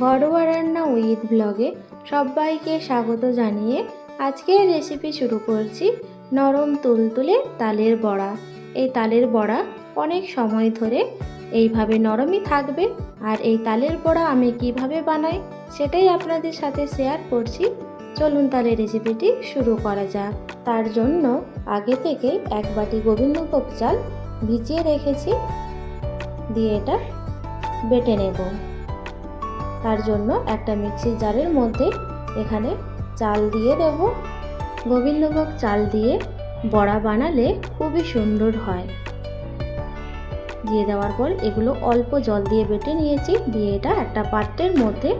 ঘরোয়া রান্না উইথ ব্লগে সবাইকে স্বাগত জানিয়ে আজকের রেসিপি শুরু করছি নরম তুলতুলে তালের বড়া। এই তালের বড়া অনেক সময় ধরে এইভাবে নরমই থাকবে আর এই তালের বড়া আমি কীভাবে বানাই সেটাই আপনাদের সাথে শেয়ার করছি। চলুন তাহলে রেসিপিটি শুরু করা যাক। তার জন্য আগে থেকে এক বাটি গোবিন্দভোগ চাল ভিজিয়ে রেখেছি। দিয়ে এটা বেটে নেব। তার জন্য একটা মিক্সির জারের মধ্যে এখানে চাল দিয়ে দেব। গোবিন্দভোগ চাল দিয়ে বড়া বানালে খুবই সুন্দর হয়। দিয়ে দেওয়ার পর এগুলো অল্প জল দিয়ে বেটে নিয়েছি, দিয়ে এটা একটা পাত্রের মধ্যে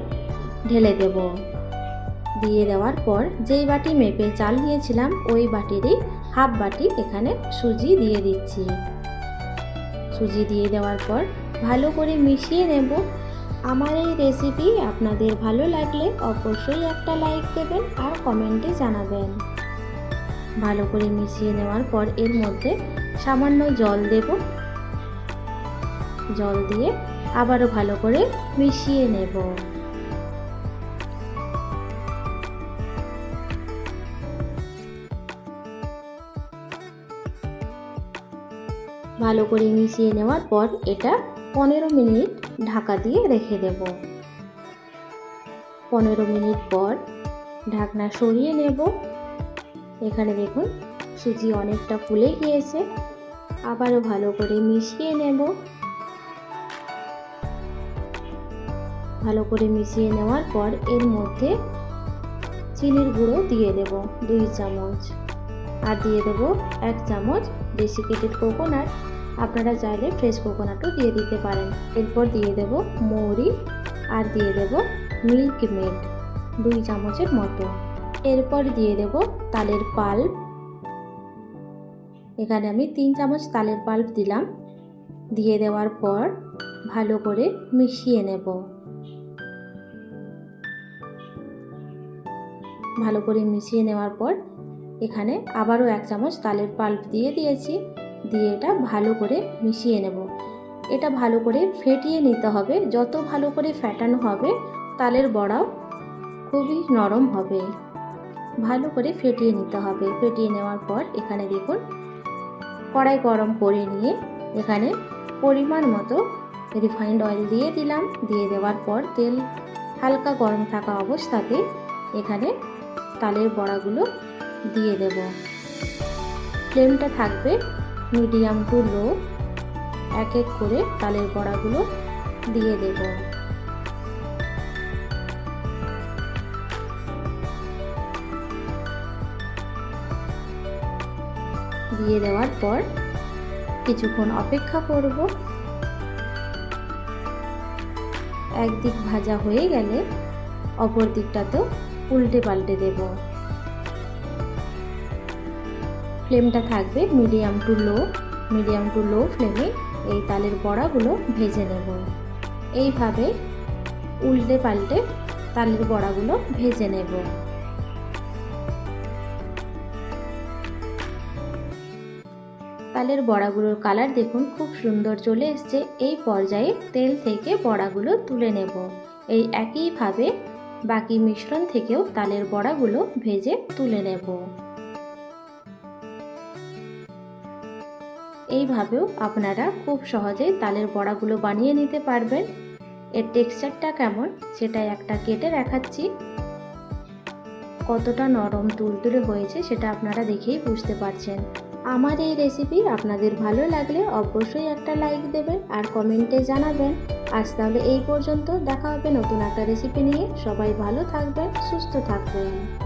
ঢেলে দেব। দিয়ে দেওয়ার পর যেই বাটি মেপে চাল নিয়েছিলাম, ওই বাটিরই হাফ বাটি এখানে সুজি দিয়ে দিচ্ছি। সুজি দিয়ে দেওয়ার পর ভালো করে মিশিয়ে নেব। আমার এই রেসিপি আপনাদের ভালো লাগলে অবশ্যই একটা লাইক দেবেন আর কমেন্টে জানাবেন। ভালো করে মিশিয়ে নেওয়ার পর এর মধ্যে সামান্য জল দেব। জল দিয়ে আবারও ভালো করে মিশিয়ে নেব। ভালো করে মিশিয়ে নেওয়ার পর এটা পনেরো মিনিট ঢাকা দিয়ে রেখে দেব। পনেরো মিনিট পর ঢাকনা সরিয়ে নেব। এখানে দেখুন, সুজি অনেকটা ফুলে গিয়েছে। আবারও ভালো করে মিশিয়ে নেব। ভালো করে মিশিয়ে নেওয়ার পর এর মধ্যে চিনির গুঁড়ো দিয়ে দেব, দুই চামচ। আর দিয়ে দেব এক চামচ ডেসিকেটেড কোকোনাট আপনারা চাইলে ফ্রেশ কোকোনাটও দিয়ে দিতে পারেন। এরপর দিয়ে দেব মৌরি আর দিয়ে দেব মিল্ক মেড দুই চামচের মতো। এরপর দিয়ে দেব তালের পাল্প। এখানে আমি তিন চামচ তালের পাল্প দিলাম। দিয়ে দেওয়ার পর ভালো করে মিশিয়ে নেব। ভালো করে মিশিয়ে নেওয়ার পর এখানে আবারও এক চামচ তালের পাল্প দিয়ে দিয়েছি। দিয়ে এটা ভালো করে মিশিয়ে নেব। এটা ভালো করে ফেটিয়ে নিতে হবে। যত ভালো করে ফ্যাটানো হবে, তালের বড়াও খুবই নরম হবে। ভালো করে ফেটিয়ে নিতে হবে। ফেটিয়ে নেওয়ার পর এখানে দেখুন, কড়াই গরম করে নিয়ে এখানে পরিমাণ মতো রিফাইন্ড অয়েল দিয়ে দিলাম। দিয়ে দেওয়ার পর তেল হালকা গরম থাকা অবস্থাতে এখানে তালের বড়াগুলো দিয়ে দেব। ফ্লেমটা থাকবে মিডিয়াম টু লো, এক এক করে তালের বড়াগুলো দিয়ে দেব। দিয়ে দেওয়ার পর কিছুক্ষণ অপেক্ষা করব। একদিক ভাজা হয়ে গেলে অপর দিকটাতেও উল্টে পাল্টে দেব। ফ্লেমটা থাকবে medium to low, medium to low ফ্লেমে এই তালের বড়াগুলো ভেজে নেব। এইভাবে উল্টে পাল্টে তালের বড়াগুলো ভেজে নেব। তালের বড়াগুলোর কালার দেখুন, খুব সুন্দর চলে এসছে। এই পর্যায়ে তেল থেকে বড়াগুলো তুলে নেব। এই একইভাবে বাকি মিশ্রণ থেকেও তালের বড়াগুলো ভেজে তুলে নেব। এইভাবেও আপনারা খুব সহজেই তালের বড়াগুলো বানিয়ে নিতে পারবেন। এর টেক্সচারটা কেমন সেটা একটা কেটে দেখাচ্ছি। কতটা নরম তুলতুলে হয়েছে সেটা আপনারা দেখেই বুঝতে পারছেন। আমার এই রেসিপি আপনাদের ভালো লাগলে অবশ্যই একটা লাইক দেবেন আর কমেন্টে জানাবেন। আজ তাহলে এই পর্যন্ত দেখা হবে নতুন একটা রেসিপি নিয়ে। সবাই ভালো থাকবেন, সুস্থ থাকবেন।